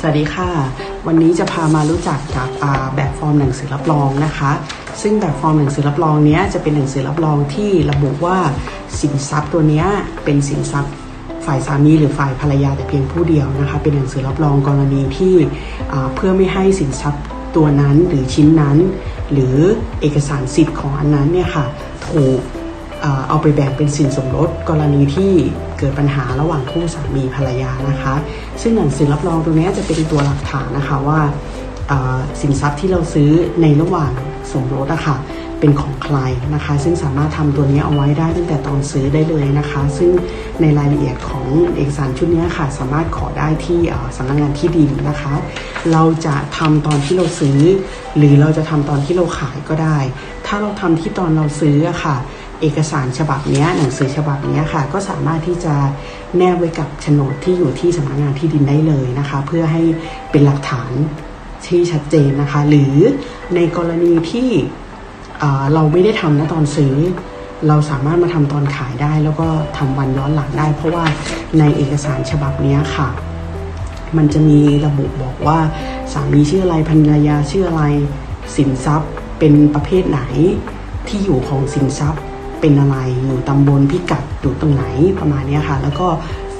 สวัสดีค่ะ วันนี้จะพามารู้จักกับแบบฟอร์มหนังสือรับรองนะคะ ซึ่งแบบฟอร์มหนังสือรับรองนี้จะเป็นหนังสือรับรองที่ระบุว่าสินทรัพย์ตัวนี้เป็นสินทรัพย์ฝ่ายสามีหรือฝ่ายภรรยาแต่เพียงผู้เดียวนะคะ เป็นหนังสือรับรองกรณีที่เพื่อไม่ให้สินทรัพย์ตัวนั้นหรือชิ้นนั้น หรือเอกสารสิทธิ์ของอันนั้นเนี่ยค่ะถูกเอาไปแบ่งเป็นสินสมรสกรณีที่ เกิดปัญหาระหว่างคู่สามีภรรยานะคะ ซึ่งหนังสือรับรองตรงนี้จะเป็นตัวหลักฐานนะคะว่าสินทรัพย์ที่เราซื้อในระหว่างสมรสอะค่ะเป็นของใครนะคะ ซึ่งสามารถทำตัวนี้เอาไว้ได้ตั้งแต่ตอนซื้อได้เลยนะคะ ซึ่งในรายละเอียดของเอกสารชุดนี้ค่ะ สามารถขอได้ที่สำนักงานที่ดินนะคะ เราจะทำตอนที่เราซื้อ หรือเราจะทำตอนที่เราขายก็ได้ ถ้าเราทำที่ตอนเราซื้ออะค่ะ เอกสารฉบับนี้หนังสือฉบับนี้ค่ะ ก็สามารถที่จะแนบไว้กับโฉนดที่อยู่ที่สำนักงานที่ดินได้เลยนะคะ เพื่อให้เป็นหลักฐานที่ชัดเจนนะคะ หรือในกรณีที่เเราไม่ได้ทำนะตอนซื้อ เราสามารถมาทำตอนขายได้ แล้วก็ทำวันย้อนหลังได้ เพราะว่าในเอกสารฉบับนี้ค่ะ มันจะมีระบุบอกว่าสามีชื่ออะไรภรรยาชื่ออะไรสินทรัพย์เป็นประเภทไหนที่อยู่ของสินทรัพย์ เป็นอะไรอยู่ตำบลพิกัดอยู่ตรงไหนประมาณนี้ค่ะ แล้วก็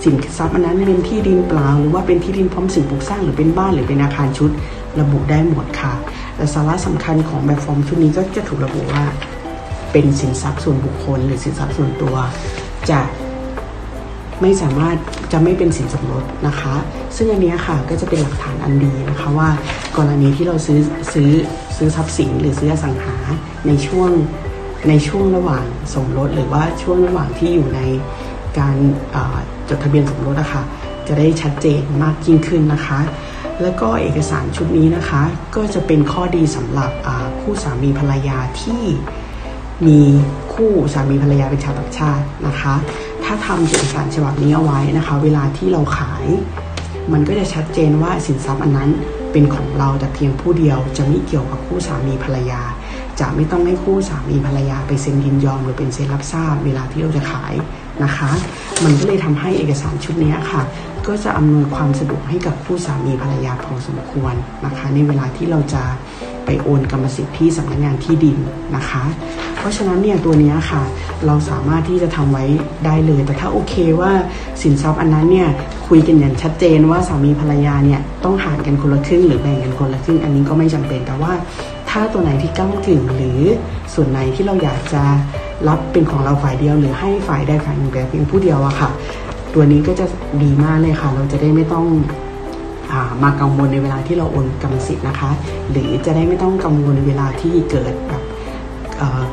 สินทรัพย์อันนั้นเป็นที่ดินเปล่า หรือว่าเป็นที่ดินพร้อมสิ่งปลูกสร้างหรือเป็นบ้านหรือเป็นอาคารชุดระบุได้หมดค่ะและสาระสำคัญของแบบฟอร์มชุดนี้ก็จะถูกระบุว่า เป็นสินทรัพย์ส่วนบุคคล หรือสินทรัพย์ส่วนตัว จะไม่สามารถจะไม่เป็นสินสมรสนะคะ ซึ่งอันนี้ค่ะก็จะเป็นหลักฐานอันดีนะคะว่า กรณีที่เราซื้อซื้อซื้อทรัพย์สินหรือซื้ออสังหาในช่วง ในช่วงระหว่างสมรสหรือว่าช่วงระหว่างที่อยู่ในการจดทะเบียนสมรสนะคะจะได้ชัดเจนมากยิ่งขึ้นนะคะ แล้วก็เอกสารชุดนี้นะคะ ก็จะเป็นข้อดีสำหรับคู่สามีภรรยาที่มีคู่สามีภรรยาเป็นชาวต่างชาตินะคะ ถ้าทำเอกสารฉบับนี้เอาไว้นะคะ เวลาที่เราขาย มันก็จะชัดเจนว่าสินทรัพย์อันนั้นเป็นของเราแต่เพียงผู้เดียวจะไม่เกี่ยวกับคู่สามีภรรยา จะไม่ต้องให้คู่สามีภรรยาไปเซ็นยินยอมหรือเป็นเซ็นรับทราบเวลาที่เราจะขายนะคะ มันก็เลยทำให้เอกสารชุดนี้ค่ะ ก็จะอำนวยความสะดวกให้กับคู่สามีภรรยาพอสมควรนะคะ ในเวลาที่เราจะไปโอนกรรมสิทธิ์ที่สำนักงานที่ดินนะคะ เพราะฉะนั้นเนี่ยตัวนี้ค่ะ เราสามารถที่จะทำไว้ได้เลย แต่ถ้าโอเคว่าสินทรัพย์อันนั้นเนี่ยคุยกันอย่างชัดเจนว่าสามีภรรยาเนี่ยต้องหารกันคนละครึ่งหรือแบ่งกันคนละครึ่ง อันนี้ก็ไม่จำเป็นแต่ว่า ถ้าตัวไหนที่ก้ากึ่งหรือส่วนไหนที่เราอยากจะรับเป็นของเราฝ่ายเดียว หรือให้ฝ่ายใดฝ่ายหนึ่งแต่เพียงผู้เดียวอะค่ะ ตัวนี้ก็จะดีมากเลยค่ะ เราจะได้ไม่ต้องมากังวลในเวลาที่เราโอนกรรมสิทธิ์นะคะ หรือจะได้ไม่ต้องกังวลในเวลาที่เกิดแบบ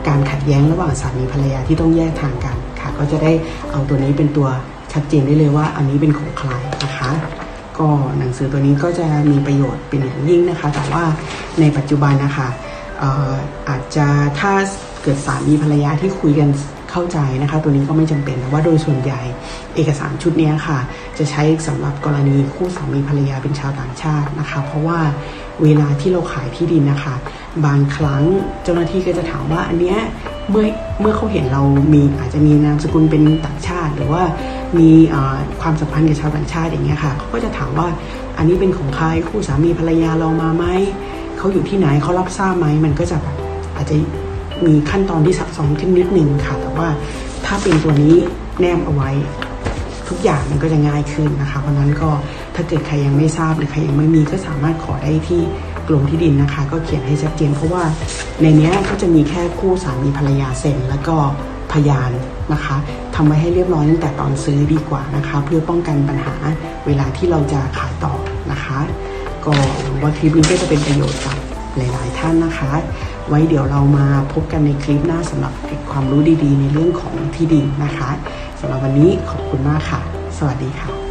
การขัดแย้งระหว่างสามีภรรยาที่ต้องแยกทางกันค่ะ ก็จะได้เอาตัวนี้เป็นตัวชัดเจนได้เลยว่าอันนี้เป็นของใครนะคะ ก็หนังสือตัวนี้ก็จะมีประโยชน์เป็นอย่างยิ่งนะคะ แต่ว่าในปัจจุบันนะคะอาจจะถ้าเกิดสามีภรรยาที่คุยกันเข้าใจนะคะ ตัวนี้ก็ไม่จำเป็นแต่ว่าโดยส่วนใหญ่เอกสารชุดนี้ค่ะ จะใช้สำหรับกรณีคู่สามีภรรยาเป็นชาวต่างชาตินะคะ เพราะว่าเวลาที่เราขายที่ดินนะคะ บางครั้งเจ้าหน้าที่ก็จะถามว่าอันเนี้ยเมื่อเมื่อเขาเห็นเรามีอาจจะมีนามสกุลเป็นต่างชาติ หรือว่า มีความสัมพันธ์กับชาวต่างชาติอย่างเงี้ยค่ะเขาก็จะถามว่าอันนี้เป็นของใครคู่สามีภรรยาเรามาไหมเขาอยู่ที่ไหนเขารับทราบไหมมันก็จะแบบอาจจะมีขั้นตอนที่ซับซ้อนขึ้นนิดนึงค่ะ แต่ว่าถ้าเป็นตัวนี้แนบเอาไว้ ทุกอย่างมันก็จะง่ายขึ้นนะคะ เพราะนั้นก็ถ้าเกิดใครยังไม่ทราบหรือใครยังไม่มีก็สามารถขอได้ที่กรมที่ดินนะคะ ก็เขียนให้ชัดเจนเพราะว่าในนี้ก็จะมีแค่คู่สามีภรรยาเซ็นแล้วก็พยานนะคะ ทำไว้ให้เรียบร้อยตั้งแต่ตอนซื้อดีกว่านะคะ เพื่อป้องกันปัญหาเวลาที่เราจะขายต่อนะคะ ก็หวังว่าคลิปนี้ก็จะเป็นประโยชน์กับหลาย ๆ ท่านนะคะ ไว้เดี๋ยวเรามาพบกันในคลิปหน้าสำหรับความรู้ดี ๆ ในเรื่องของที่ดินนะคะสำหรับวันนี้ขอบคุณมากค่ะ สวัสดีค่ะ